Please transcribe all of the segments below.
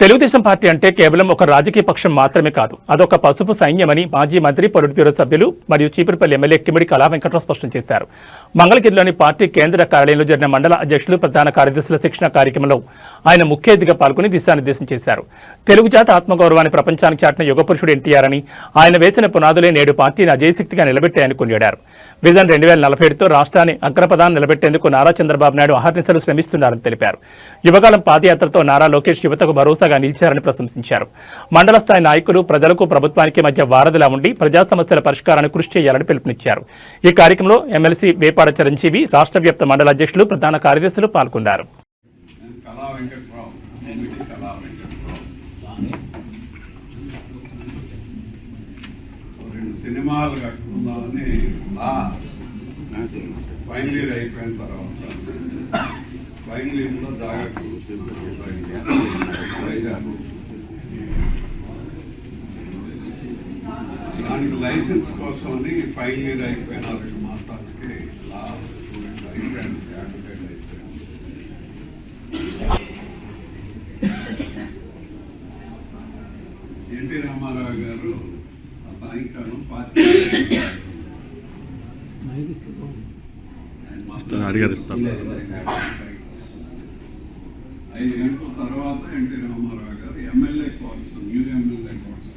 Telugu Desam party అంటే కేవలం ఒక రాజకీయ పక్షం మాత్రమే కాదు. అదొక పసుపు సైన్యమని మాజీ మంత్రి పొలిట్ బ్యూరో సభ్యులు మరియు చీపురుపల్లి ఎమ్మెల్యే కిమిడి కళా వెంకట్రావు స్పష్టం చేశారు. మంగళగిరిలోని పార్టీ కేంద్ర కార్యాలయంలో జరిగిన మండల అధ్యక్షులు ప్రధాన కార్యదర్శుల శిక్షణ కార్యక్రమంలో ఆయన ముఖ్య అతిథిగా పాల్గొని దిశానిర్దేశం చేశారు. తెలుగు జాతి ఆత్మగౌరవాన్ని ప్రపంచానికి చాటిన యుగ పురుషుడు ఎన్టీఆర్ అని ఆయన వేసిన పునాదులే నేడు పార్టీని అజయశక్తిగా నిలబెట్టాయని కొనియాడారు. విజన్ రెండు వేల నలభై ఏడుతో రాష్ట్రాన్ని అగ్రపదాన్ని నిలబెట్టేందుకు నారా చంద్రబాబు నాయుడు అహర్నిశలు శ్రమిస్తున్నారని తెలిపారు. యువకాలం పాదయాత్రతో నారా లోకేష్ యువతకు భరోసాగా నిలిచారని ప్రశంసించారు. మండల స్థాయి నాయకులు ప్రజలకు ప్రభుత్వానికి మధ్య వారధిలా ఉండి ప్రజా సమస్యల పరిష్కారాన్ని కృషి చేయాలని పిలుపునిచ్చారు. ఈ కార్యక్రమంలో ఎమ్మెల్సీ వేపాడ చిరంజీవి రాష్ట్ర వ్యాప్త మండల అధ్యక్షులు ప్రధాన కార్యదర్శులు పాల్గొన్నారు. సినిమాలు కట్టుకుందామని ఫైనల్ ఇయర్ అయిపోయిన తర్వాత ఫైనల్ ఇయర్లో జాగ్రత్త వైజాగ్ దానికి లైసెన్స్ కోసం అని ఫైనల్ ఇయర్ అయిపోయిన రెండు మాసాలకి లా స్టూడెంట్ అయిపోయాను అడ్వకేట్ అయిపోయాను ఎన్టీ రామారావు గారు సాయంకాలం పార్టీ ఇస్తాను, అడిగారు, ఇస్తాను. ఐదు గంటల తర్వాత NT Rama Rao garu MLA quarters new MLA quarters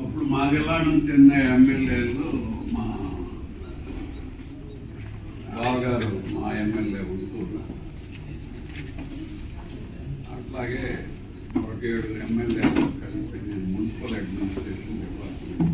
అప్పుడు మా జిల్లా నుంచి ఉన్న ఎమ్మెల్యేలు మా బావగారు మా ఎమ్మెల్యే ఉంటున్నారు అట్లాగే ఒక ఏడు ఎమ్మెల్యేలు కలిసి నేను municipal administration department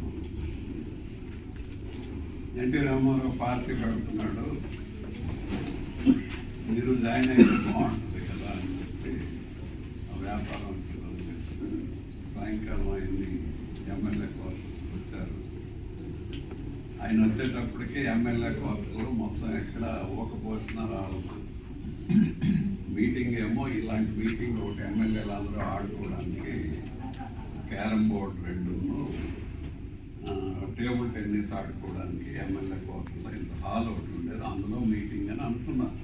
NT Rama Rao party పెడుతున్నాడు మీరు జాయిన్ అయితే బాగుంటుంది కదా అని చెప్పి ఆ వ్యాపారం సాయంకాలం ఆయన్ని ఎమ్మెల్యే క్వార్టర్స్ వచ్చారు. ఆయన వచ్చేటప్పటికి ఎమ్మెల్యే క్వార్టర్స్ మొత్తం ఎక్కడ ఒక పోషణ రావాలి మీటింగ్ ఏమో ఇలాంటి మీటింగ్ ఒకటి ఎమ్మెల్యేలు అందరూ ఆడుకోవడానికి క్యారమ్ బోర్డ్ రెండును టేబుల్ టెన్నిస్ ఆడుకోవడానికి ఎమ్మెల్యే కోసం ఇంత హాల్ ఒకటి ఉండేది. అందులో మీటింగ్ అని అనుకున్నాను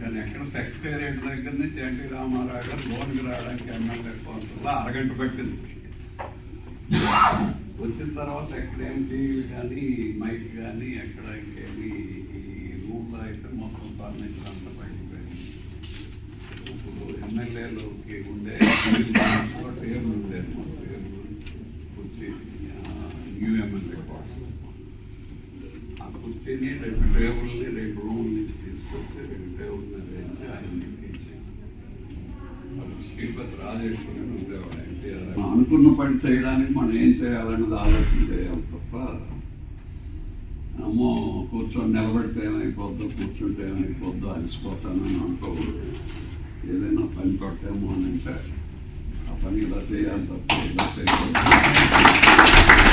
కానీ ఎక్కడ సెక్రటేరియట్ దగ్గర నుంచి ఎన్టీ రామారావు గారు లోన్కి రావడానికి ఎమ్మెల్యే క్వార్టర్లో అరగంట పట్టింది. వచ్చిన తర్వాత ఎక్కడ ఏంటి కానీ మైక్ కానీ ఎక్కడ ఇంకేమి ఈ రూమ్లో అయితే మొత్తం ఫర్నిచర్ అంతా పడిపోయింది ఇప్పుడు ఎమ్మెల్యేలోకి ఉండే లో టేబుల్ ఉండేది మా టేబుల్ కుర్చీ ఆ, న్యూ ఎమ్మెల్యే ఆ కుర్చీని రెండు టేబుల్ని రెండు రూమ్ నుంచి తీసుకొస్తే రెండు టేబుల్ మీద వేసి ఆయన శ్రీపతి రాజేశ్వరుని ఉండేవాడు ఎన్టీఆర్ అనుకున్న పని చేయడానికి మనం ఏం చేయాలన్నది ఆలోచన చేయాలి తప్ప అమ్మో కూర్చొని నిలబడితే ఏమైపోద్దో కూర్చుంటే ఏమైపోద్దో అలసిపోతానని అనుకోకూడదు. ఏదైనా పని కొట్టేమో అని అంటే ఆ పని ఇలా చేయాలి తప్ప ఇలా చేయకూడదు.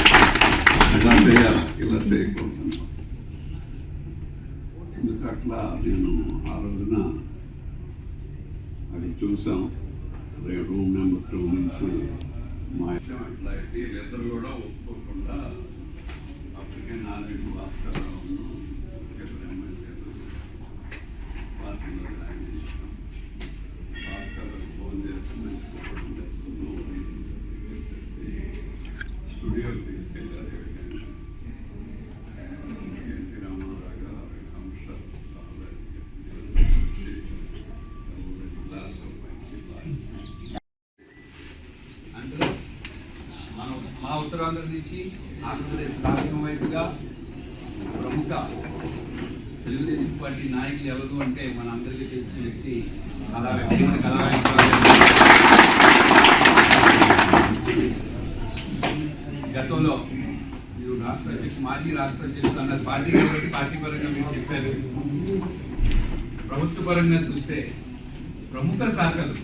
ఇలా చేయాలి ఇలా చేయకూడదు ఎందుకు అట్లా నేను ఆ రోజున అది చూసాం అదే రూమ్ నెంబర్ టూ నుంచి మా ఇష్టం అట్లా అయితే వీళ్ళిద్దరు కూడా ఒప్పుకోకుండా అప్పటికే నాలుగు భాస్కర్ రావు పార్టీలో మా నుంచి ఆంధ్రప్రదేశ్ రాష్ట్రం వైపుగా ప్రముఖ తెలుగుదేశం పార్టీ నాయకులు ఎవరు అంటే మన అందరికీ తెలిసిన వ్యక్తి కళా వెంకట కళా గతంలో మీరు రాష్ట్ర అధ్యక్షుడు మాజీ రాష్ట్ర అధ్యక్షుడు అన్నారు పార్టీ కాబట్టి పార్టీ పరంగా మీరు చెప్పారు. ప్రభుత్వ పరంగా చూస్తే ప్రముఖ శాఖలు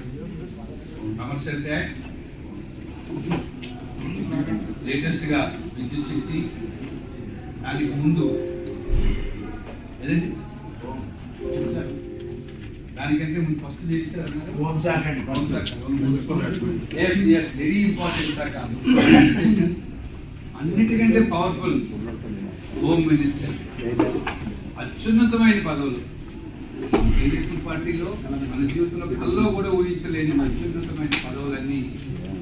కమర్షియల్ ట్యాక్స్ లేటెస్ట్గా విద్యుత్ శక్తి దానికి ముందు ఏదండి? దానికంటే ముందు ఫస్ట్ అండి. ఎస్ ఎస్ వెరీ ఇంపార్టెంట్ శాఖ. అన్నిటికంటే పవర్ఫుల్ హోమ్ మినిస్టర్. అత్యున్నతమైన పదవులు. తెలుగుదేశం పార్టీలో మన జీవితంలో కల్లో కూడా ఊహించలేని అత్యున్నతమైన పదవులన్నీ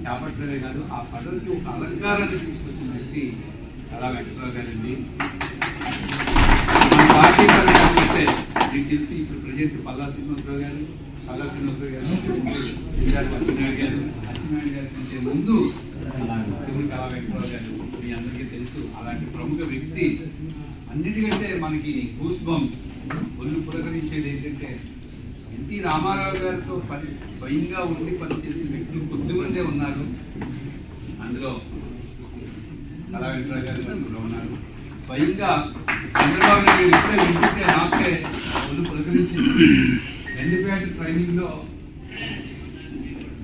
చేపట్టడమే కాదు ఆ పదవికి ఒక అలంకారాన్ని తీసుకొచ్చిన వ్యక్తి చాలా వెంకటరావు గారండి. మన పార్టీ పరంగా చూస్తే మీకు తెలిసి ఇప్పుడు ప్రజెంట్ పల్లా శ్రీనివాసరావు గారు పల్లా శ్రీనివాసరావు గారు ఇందాక అచ్చెన్నాయుడు గారు అచ్చెన్నాయుడు గారి కంటే ముందు తిరుమల కళా వెంకటరావు గారు మీ అందరికీ తెలుసు అలాంటి ప్రముఖ వ్యక్తి అన్నిటికంటే మనకి గూస్ బంప్స్ ఒళ్ళు పులకరించేది ఏంటంటే ఎన్టీ రామారావు గారితో పని స్వయంగా ఉండి పనిచేసే వ్యక్తులు కొద్దిమందే ఉన్నారు. అందులో కళా వెంకటరావు గారు అందులో ఉన్నారు. స్వయంగా చంద్రబాబు నాయుడు ఇప్పుడే వింటుంటే నాకే ఒళ్ళు పులకరించింది. ఎండిపేట ట్రైనింగ్లో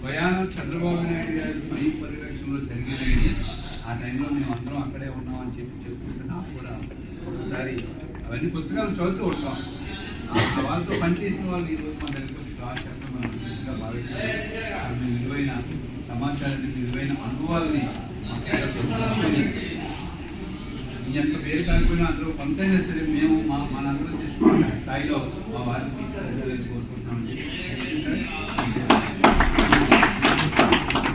ప్రయాణం చంద్రబాబు నాయుడు గారి స్వయం పరిరక్షణలో జరిగేది ఆ టైంలో మేము అందరం అక్కడే ఉన్నాం అని చెప్పి చెప్పుకుంటే నాకు కూడా ఒకసారి అవన్నీ పుస్తకాలు చదువుతూ ఉంటాం. వాళ్ళతో పనిచేసిన వాళ్ళు ఈరోజు రోజు మన దగ్గరికి వచ్చి రా చెప్పడం మనం మంచిగా భావిస్తాం. విలువైన సమాచారాన్ని విలువైన అనుభవాల్ని మాట్లాడుతూ మీ యొక్క పేరు కాకపోయినా అందులో కొంతైనా సరే మేము మా మనందరం తెలుసుకున్న స్థాయిలో మా వారికి కోరుకుంటున్నాం